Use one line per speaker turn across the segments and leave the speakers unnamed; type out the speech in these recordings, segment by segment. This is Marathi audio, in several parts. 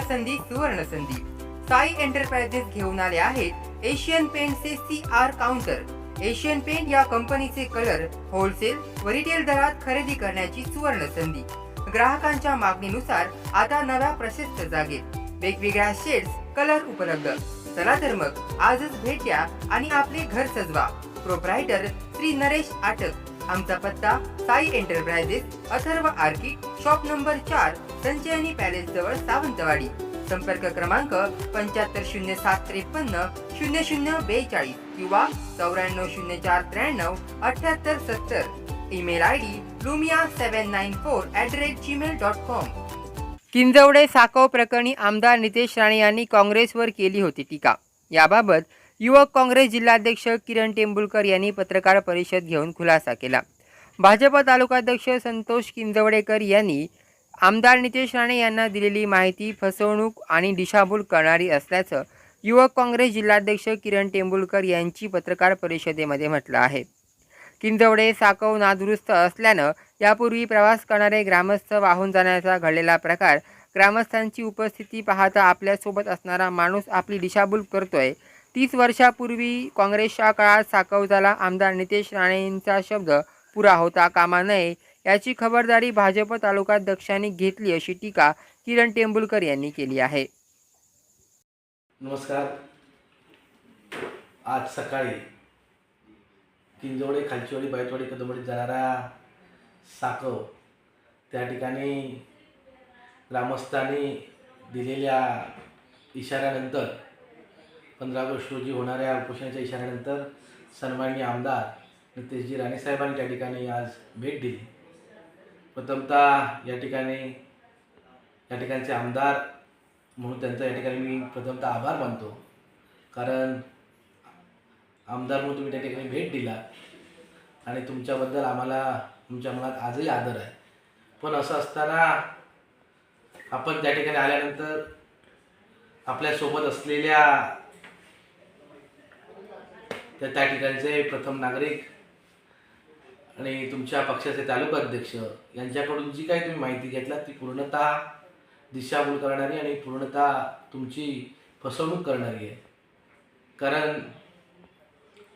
संधी सुवर्णसंधी. साई एंटरप्राइजेस घेऊन आले आहेत Asian पेंटचे C R counter. Asian paint या कंपनीचे कलर होलसेल व रिटेल दरात खरेदी करण्याची सुवर्ण संधी ग्राहकांच्या मागणीनुसार आता नव्या प्रशस्त जागेत वेगवेगळ्या शेड्स कलर उपलब्ध. चला तर मग आजच भेट द्या आणि आपले घर सजवा. प्रोप्रायटर श्री नरेश आटक. आमचा पत्ता Sai enterprises Atharva आर्किट shop number चार संचयनी पॅलेस जवळ सावंतवाडी. संपर्क क्रमांक पंच्याहत्तर शून्य सात त्रेपन्न शून्य शून्य बेचाळीस किंवा चौऱ्याण्णव शून्य चार त्र्याण्णव अठ्याहत्तर सत्तर. Email I D Lumia seven nine four at the rate Gmail dot com. Kinjawade साकव प्रकरणी आमदार नितेश राणे यांनी काँग्रेसवर केली होती टीका. याबाबत युवक काँग्रेस जिल्हाध्यक्ष किरण टेंबुलकर यांनी पत्रकार परिषद घेऊन खुलासा केला. भाजप तालुकाध्यक्ष संतोष किंजवडेकर यांनी आमदार नितेश राणे यांना दिलेली माहिती फसवणूक आणि दिशाभूल करणारी असल्याचं युवक काँग्रेस जिल्हाध्यक्ष किरण टेंबुलकर यांची पत्रकार परिषदेमध्ये म्हटलं आहे. किंजवडे साकव नादुरुस्त असल्यानं यापूर्वी प्रवास करणारे ग्रामस्थ वाहून जाण्याचा घडलेला प्रकार ग्रामस्थांची उपस्थिती पाहता आपल्यासोबत असणारा माणूस आपली दिशाभूल करतोय. तीस वर्षापूर्वी काँग्रेसच्या काळात साकव झाला आमदार नितेश राणेंचा शब्द पुरा होता. कामा नये याची खबरदारी भाजप तालुकाध्यक्षांनी घेतली अशी टीका किरण टेंबुलकर यांनी केली आहे.
नमस्कार. आज सकाळी किंजवडे खालचीवाडी बायतवाडी कदमवाडीत जाणारा साकव त्या ठिकाणी ग्रामस्थांनी दिलेल्या इशाऱ्यानंतर पंधरा ऑगस्ट रोजी होणाऱ्या उपोषणाच्या इशाऱ्यानंतर सन्माननीय आमदार नितेशजी राणे साहेबांनी त्या ठिकाणी आज भेट दिली. प्रथमतः या ठिकाणी या ठिकाणचे आमदार म्हणून त्यांचा या ठिकाणी मी प्रथमतः आभार मानतो. कारण आमदार म्हणून तुम्ही त्या ठिकाणी भेट दिला आणि तुमच्याबद्दल आम्हाला तुमच्या मनात आजही आदर आहे. पण असं असताना आपण त्या ठिकाणी आल्यानंतर आपल्यासोबत असलेल्या त्या त्या ठिकाणचे प्रथम नागरिक आणि तुमच्या पक्षाचे तालुका अध्यक्ष यांच्याकडून जी काही तुम्ही माहिती घेतला ती पूर्णतः दिशाभूल करणारी आणि पूर्णतः तुमची फसवणूक करणारी आहे. कारण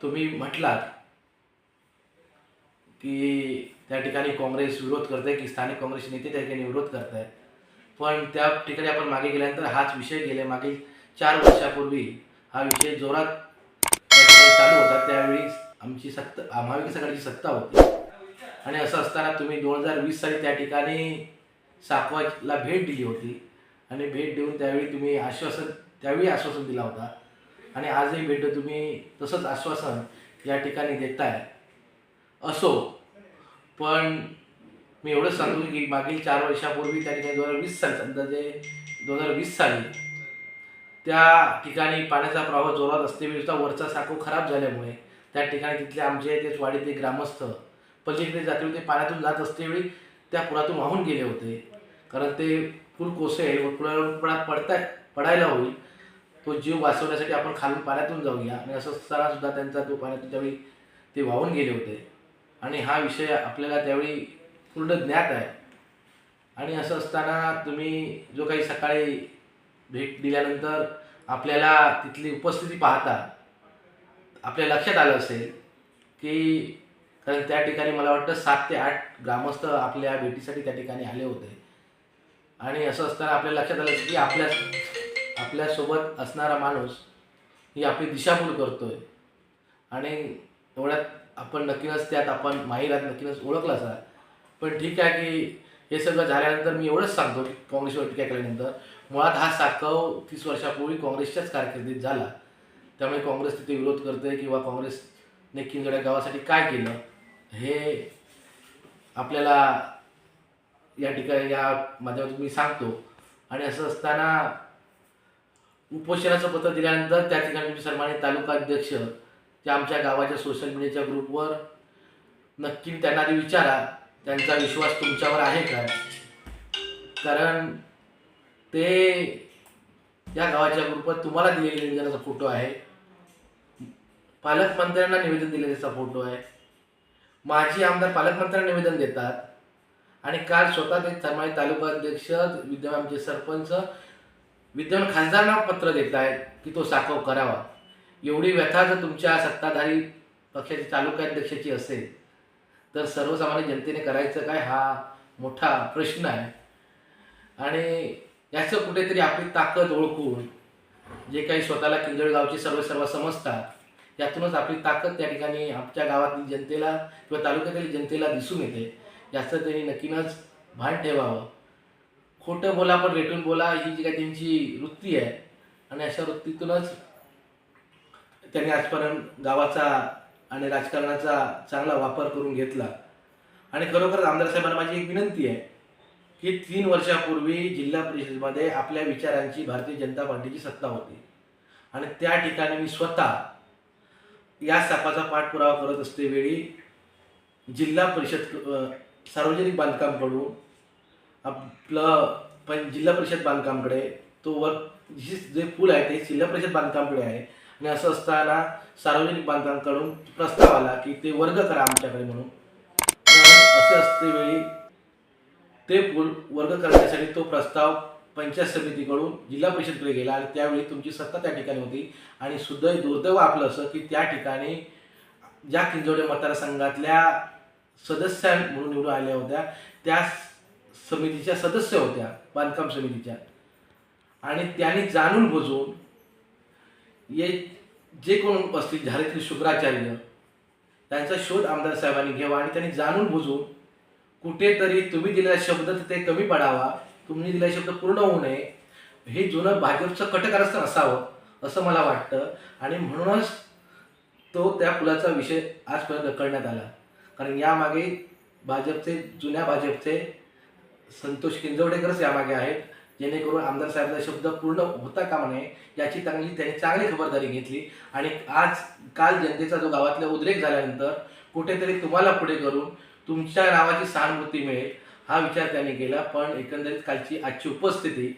तुम्ही म्हटलात की त्या ठिकाणी काँग्रेस विरोध करते की स्थानिक काँग्रेस नेते त्या ठिकाणी विरोध करत आहेत पण त्या ठिकाणी आपण मागे गेल्यानंतर हाच विषय गेले मागील चार वर्षापूर्वी हा विषय जोरात त्या ठिकाणी चालू होता. त्यावेळी आमची सत्ता महाविकास आघाडीची सत्ता होती. आणि असं असताना तुम्ही दोन हजार वीस साली त्या ठिकाणी साकवाला भेट दिली होती. आणि भेट देऊन त्यावेळी तुम्ही आश्वासन त्यावेळी आश्वासन दिला होता. आणि आजही भेट तुम्ही तसंच आश्वासन या ठिकाणी देताय. असो पण मी एवढंच सांगतो की मागील चार वर्षापूर्वी त्या ठिकाणी दोन हजार वीस साली अंदाजे दोन हजार वीस साली त्या ठिकाणी पाण्याचा प्रवाह जोरात असते म्हणजे वरचा साखू खराब झाल्यामुळे त्या ठिकाणी तिथले आमचे तेच वाडीतले ग्रामस्थ पलीकडे जाते होते पाण्यातून जात असतेवेळी त्या पुरातून वाहून गेले होते. कारण ते पूल कोसेल व पुलावरून पडा पडताय पडायला होईल तो जीव वाचवण्यासाठी आपण खालून पाण्यातून जाऊया. आणि असं असतानासुद्धा त्यांचा तो पाण्यातून त्यावेळी ते वाहून गेले होते. आणि हा विषय आपल्याला त्यावेळी पूर्ण ज्ञात आहे. आणि असं असताना तुम्ही जो काही सकाळी भेट दिल्यानंतर आपल्याला तिथली उपस्थिती पाहता आपल्या लक्षात आलं असेल की कारण त्या ठिकाणी मला वाटतं सात ते आठ ग्रामस्थ आपल्या भेटीसाठी त्या ठिकाणी आले होते. आणि असं असताना आपल्या लक्षात आलं की आपल्या आपल्यासोबत असणारा माणूस ही आपली दिशाभूल करतोय. आणि एवढ्यात आपण नक्कीच त्यात आपण माहिरात नक्कीच ओळखला असा पण ठीक आहे की हे सगळं झाल्यानंतर मी एवढंच सांगतो की काँग्रेसवर टीका केल्यानंतर. मुळात हा साकव तीस वर्षापूर्वी काँग्रेसच्याच कारकिर्दीत झाला. त्यामुळे काँग्रेस तिथे विरोध करते किंवा काँग्रेसने किंजड्या गावासाठी काय केलं हे आपल्याला या ठिकाणी या माध्यमातून मी सांगतो. आणि असं असताना उपोषणाचं पत्र दिल्यानंतर त्या ठिकाणी तुम्ही सन्मानित तालुका अध्यक्ष त्या आमच्या गावाच्या सोशल मीडियाच्या ग्रुपवर नक्की त्यांना आधी विचारा त्यांचा विश्वास तुमच्यावर आहे का? कारण ते या गावाच्या ग्रुपवर तुम्हाला दिलेल्या निवेदनाचा फोटो आहे. पालकमंत्र्यांना निवेदन दिलेल्याचा फोटो आहे. माजी आमदार पालकमंत्र्यांना निवेदन देतात. आणि काल स्वतः ते तन्माळी तालुका अध्यक्ष विद्यमान आमचे सरपंच विद्यमान खासदारांना पत्र देत आहेत की तो साखव करावा. एवढी व्यथा जर तुमच्या सत्ताधारी पक्षाची तालुकाध्यक्षाची असेल तर सर्वसामान्य जनतेने करायचं काय हा मोठा प्रश्न आहे. आणि याचं कुठेतरी आपली ताकद ओळखून जे काही स्वतःला किंजळगावची सर्व सर्व समजतात यातूनच आपली ताकद त्या ठिकाणी आमच्या गावातील जनतेला किंवा तालुक्यातील जनतेला दिसून येते. जास्त त्यांनी नक्कीनच भान ठेवावं. खोटं बोला पण रेटून बोला ही जी काही त्यांची वृत्ती आहे आणि अशा वृत्तीतूनच त्यांनी आजपर्यंत गावाचा आणि राजकारणाचा चांगला वापर करून घेतला. आणि खरोखरच आमदार साहेबांना माझी एक विनंती आहे की तीन वर्षापूर्वी जिल्हा परिषदेमध्ये आपल्या विचारांची भारतीय जनता पार्टीची सत्ता होती. आणि त्या ठिकाणी मी स्वतः या सापाचा पाठपुरावा करत असतेवेळी जिल्हा परिषद सार्वजनिक बांधकामकडून आपलं पण जिल्हा परिषद बांधकामकडे तो वर जी जे पूल आहे ते जिल्हा परिषद बांधकामकडे आहे. आणि असं असताना सार्वजनिक बांधकामकडून प्रस्ताव आला की ते वर्ग करा आमच्याकडे म्हणून. असे असते वेळी ते पूल वर्ग करण्यासाठी तो प्रस्ताव पंचायत समितीकडून जिल्हा परिषदकडे गेला आणि त्यावेळी तुमची सत्ता त्या ठिकाणी होती. आणि सुदैव दुर्दैव आपलं असं की त्या ठिकाणी ज्या किंजवडे मतदारसंघातल्या सदस्य म्हणून निवडून आल्या होत्या त्या समितीच्या सदस्य होत्या बांधकाम समितीच्या. आणि त्यांनी जाणून बुजून ये जे कोण असतील झालेतील शुक्राचार्य त्यांचा शोध आमदार साहेबांनी घ्यावा आणि त्यांनी जाणून बुजून कुठेतरी तुम्ही दिलेला शब्द तिथे कमी पडावा. तुम्ही दिलेला शब्द पूर्ण होऊ नये. हे जुनं भाजपचं कटकारस्थान असावं असं मला वाटतं. आणि म्हणूनच तो त्या पुलाचा विषय आजपर्यंत ढकलण्यात आला. कारण यामागे भाजपचे जुन्या भाजपचे संतोष किंजवडेकरच यामागे आहेत. जेणेकरून आमदार साहेबांचा शब्द पूर्ण होता कामा नये याची चांगली त्यांनी चांगली खबरदारी घेतली. आणि आज काल जनतेचा जो गावातला उद्रेक झाल्यानंतर कुठेतरी तुम्हाला पुढे करून तुमच्या नावाची सहानुभूती मिळेल. हा विचार त्यांनी केला पण एकंदरीत कालची आजची उपस्थिती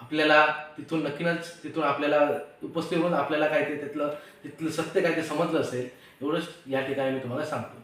आपल्याला तिथून नक्कीच तिथून आपल्याला उपस्थित होऊन आपल्याला काय ते तिथलं तिथलं सत्य काय ते समजलं असेल एवढंच या ठिकाणी मी तुम्हाला सांगतो.